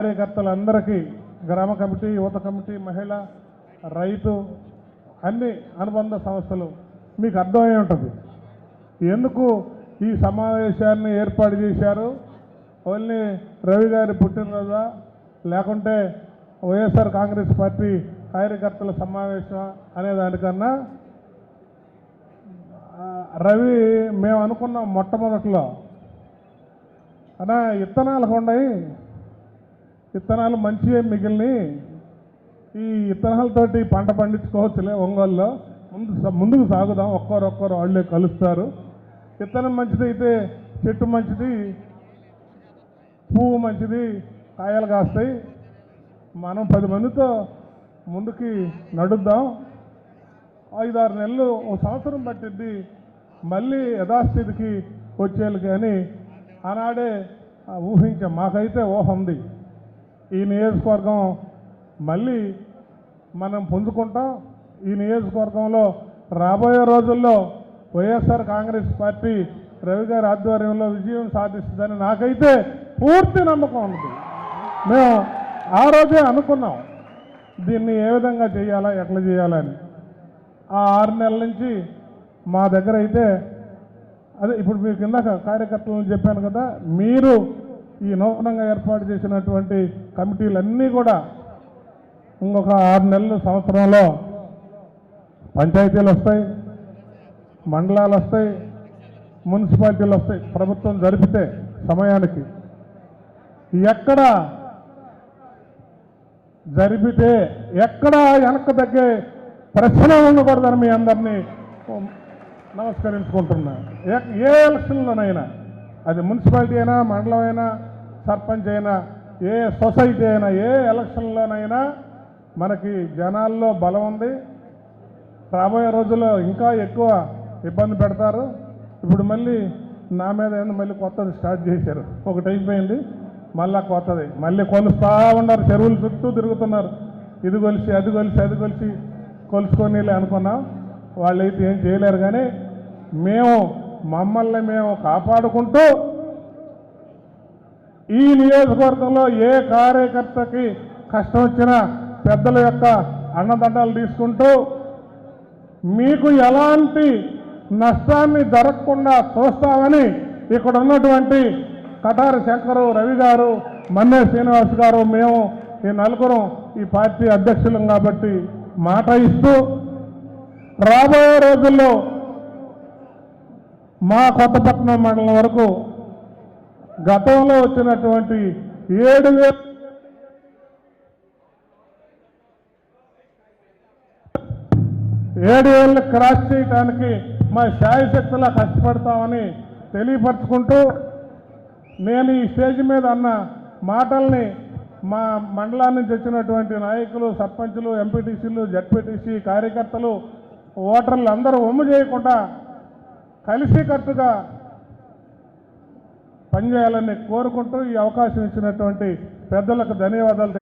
కార్యకర్తలందరికీ గ్రామ కమిటీ యువత కమిటీ మహిళ రైతు అన్ని అనుబంధ సంస్థలు మీకు అర్థమై ఉంటుంది. ఎందుకు ఈ సమావేశాన్ని ఏర్పాటు చేశారు? ఓన్లీ రవి గారి పుట్టినరోజా? లేకుంటే వైఎస్ఆర్ కాంగ్రెస్ పార్టీ కార్యకర్తల సమావేశం అనే దానికన్నా? రవి మేము అనుకున్నాం మొట్టమొదట్లో. అన్నా ఇత్తనాలు ఉన్నాయి. విత్తనాలు మంచివే మిగిలిని ఈ విత్తనాలతోటి పంట పండించుకోవచ్చులే ఒంగోలులో. ముందు ముందుకు సాగుదాం. ఒక్కరు ఒక్కరు వాళ్ళే కలుస్తారు. విత్తనం మంచిది అయితే చెట్టు మంచిది పువ్వు మంచిది కాయలు కాస్తాయి. మనం పది మందితో ముందుకి నడుద్దాం. ఐదారు నెలలు ఓ సంవత్సరం పట్టిద్ది. మళ్ళీ యథాస్థితికి వచ్చేయాలి కానీ ఆనాడే ఊహించాం మాకైతే ఊహ ఉంది. ఈ నియోజకవర్గం మళ్ళీ మనం పుంజుకుంటాం. ఈ నియోజకవర్గంలో రాబోయే రోజుల్లో వైఎస్ఆర్ కాంగ్రెస్ పార్టీ రవి గారి ఆధ్వర్యంలో విజయం సాధిస్తుందని నాకైతే పూర్తి నమ్మకం ఉంది. మేము ఆ రోజే అనుకున్నాం దీన్ని ఏ విధంగా చేయాలా ఎట్లా చేయాలని ఆ ఆరు నెలల నుంచి మా దగ్గర అయితే అదే ఇప్పుడు మీకు ఇందాక కార్యకర్తలను చెప్పాను కదా మీరు ఈ నూతనంగా ఏర్పాటు చేసినటువంటి కమిటీలన్నీ కూడా ఇంకొక ఆరు నెలల సంవత్సరంలో పంచాయతీలు వస్తాయి మండలాలు వస్తాయి మున్సిపాలిటీలు వస్తాయి. ప్రభుత్వం జరిపితే సమయానికి. ఎక్కడ జరిపితే ఎక్కడ వెనక తగ్గే ప్రశ్న ఉండకూడదని మీ అందరినీ నమస్కరించుకుంటున్నా. ఏ ఎలక్షన్లోనైనా అది మున్సిపాలిటీ అయినా మండలం అయినా సర్పంచ్ అయినా ఏ సొసైటీ అయినా ఏ ఎలక్షన్లోనైనా మనకి జనాల్లో బలం ఉంది. రాబోయే రోజుల్లో ఇంకా ఎక్కువ ఇబ్బంది పెడతారు. ఇప్పుడు మళ్ళీ నా మీద ఏంది మళ్ళీ కొత్తది స్టార్ట్ చేశారు. ఒకటి అయిపోయింది మళ్ళా కొత్తది. మళ్ళీ కొలుస్తూ ఉన్నారు చెరువులు చుట్టూ తిరుగుతున్నారు. ఇది కొలిసి అది కొలిసి అది కొలిసి కొలుసుకొని అనుకున్నాం. వాళ్ళు అయితే ఏం చేయలేరు కానీ మేము మమ్మల్ని మేము కాపాడుకుంటూ ఈ నియోజకవర్గంలో ఏ కార్యకర్తకి కష్టం వచ్చినా పెద్దల యొక్క అన్నదండాలు తీసుకుంటూ మీకు ఎలాంటి నష్టాన్ని జరగకుండా చూస్తామని ఇక్కడ ఉన్నటువంటి కటారి శంకరు రవి గారు మన్నే శ్రీనివాస్ గారు మేము ఈ నలుగురం ఈ పార్టీ అధ్యక్షులం కాబట్టి మాట ఇస్తూ రాబోయే రోజుల్లో మా కొత్తపట్నం మండలం వరకు గతంలో వచ్చినటువంటి ఏడు వేల ఏడు వేళ్ళు క్రాస్ చేయడానికి మా శాయశక్తులా కష్టపడతామని తెలియపరచుకుంటూ నేను ఈ స్టేజ్ మీద అన్న మాటల్ని మా మండలాన్ని నుంచి వచ్చినటువంటి నాయకులు సర్పంచులు ఎంపీటీసీలు జడ్పీటీసీ కార్యకర్తలు ఓటర్లు అందరూ ఒమ్ము చేయకుండా కలిసికట్టుగా పనిచేయాలని కోరుకుంటూ ఈ అవకాశం ఇచ్చినటువంటి పెద్దలకు ధన్యవాదాలు